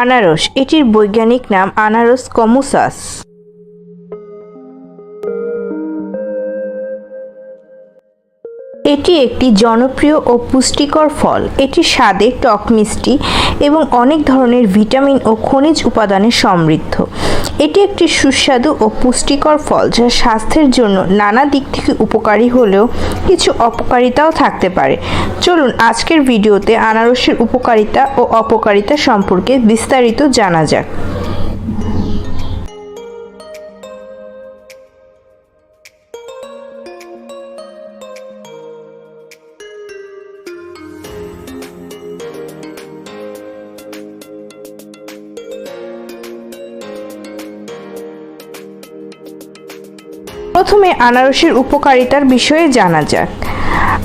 আনারস এটির বৈজ্ঞানিক নাম আনারস কমুসাস। এটি একটি জনপ্রিয় ও পুষ্টিকর ফল। এটি স্বাদে টক মিষ্টি এবং অনেক ধরনের ভিটামিন ও খনিজ উপাদানে সমৃদ্ধ। এটি একটি সুস্বাদু ও পুষ্টিকর ফল যা স্বাস্থ্যের জন্য নানা দিক থেকে উপকারী হলেও কিছু অপকারিতাও থাকতে পারে। চলুন আজকের ভিডিওতে আনারসের উপকারিতা ও অপকারিতা সম্পর্কে বিস্তারিত জানা যাক। প্রথমে আনারসের উপকারিতার বিষয়ে জানা যাক।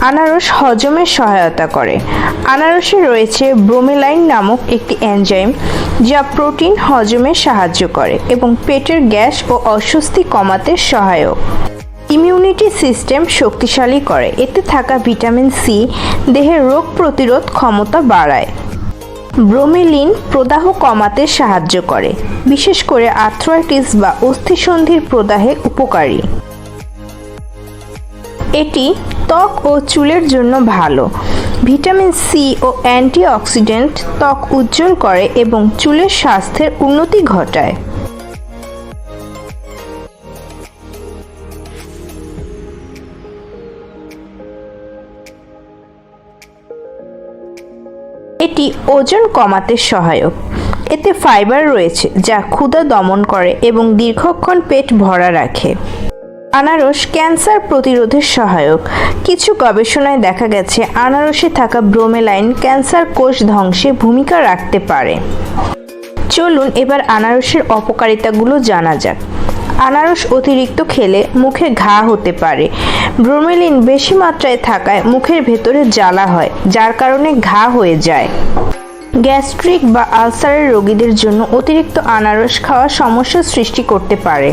আনারস হজমের সহায়তা করে। আনারসে রয়েছে ব্রোমেলাইন নামক একটি এনজাইম যা প্রোটিন হজমে সাহায্য করে এবং পেটের গ্যাস ও অস্বস্তি কমাতে সহায়ক। ইমিউনিটি সিস্টেম শক্তিশালী করে। এতে থাকা ভিটামিন সি দেহের রোগ প্রতিরোধ ক্ষমতা বাড়ায়। ব্রোমেলিন প্রদাহ কমাতে সাহায্য করে। বিশেষ করে আর্থ্রাইটিস বা অস্থিসন্ধির প্রদাহে উপকারী। এটি ত্বক ও চুলের জন্য ভালো। ভিটামিন সি ও অ্যান্টিঅক্সিডেন্ট ত্বক উজ্জ্বল করে এবং চুলের স্বাস্থ্যের উন্নতি ঘটায়। এটি ওজন কমাতে সহায়ক। এতে ফাইবার রয়েছে, যা ক্ষুধা দমন করে এবং দীর্ঘক্ষণ পেট ভরা রাখে। আনারস ক্যান্সার প্রতিরোধের সহায়ক। কিছু গবেষণায় দেখা গেছে, আনারসে থাকা ব্রোমেলাইন ক্যান্সার কোষ ধ্বংসে ভূমিকা রাখতে পারে। চলুন এবার আনারসের অপকারিতাগুলো জানা যাক। আনারস অতিরিক্ত খেলে মুখে ঘা হতে পারে। ব্রোমেলিন বেশি মাত্রায় থাকায় মুখের ভেতরে জ্বালা হয়, যার কারণে ঘা হয়ে যায়। গ্যাস্ট্রিক বা আলসারের রোগীদের জন্য অতিরিক্ত আনারস খাওয়া সমস্যা সৃষ্টি করতে পারে।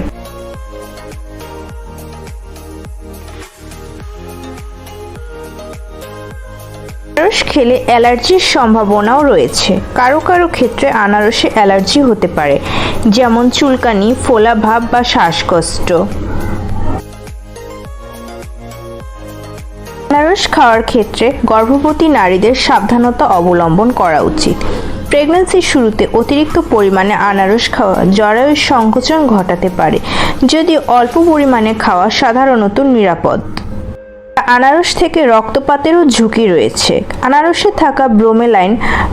আনারস খেলে অ্যালার্জির সম্ভাবনাও রয়েছে। কারও কারও ক্ষেত্রে আনারসে অ্যালার্জি হতে পারে, যেমন চুলকানি ফোলা ভাব বা শ্বাসকষ্ট। আনারস খাওয়ার ক্ষেত্রে গর্ভবতী নারীদের সাবধানতা অবলম্বন করা উচিত। প্রেগন্যান্সির শুরুতে অতিরিক্ত পরিমাণে আনারস খাওয়া জরায়ুর সংকোচন ঘটাতে পারে যদি অল্প পরিমাণে খাওয়া সাধারণত নিরাপদ। আনারস থেকে রক্তপাতেরও ঝুঁকি রয়েছে। আনারসে থাকা ব্রোমেলাইন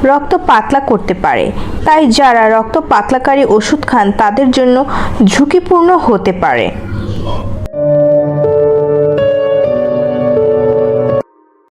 রক্ত পাতলা করতে পারে, তাই যারা রক্ত পাতলাকারী ওষুধ খান তাদের জন্য ঝুঁকিপূর্ণ হতে পারে।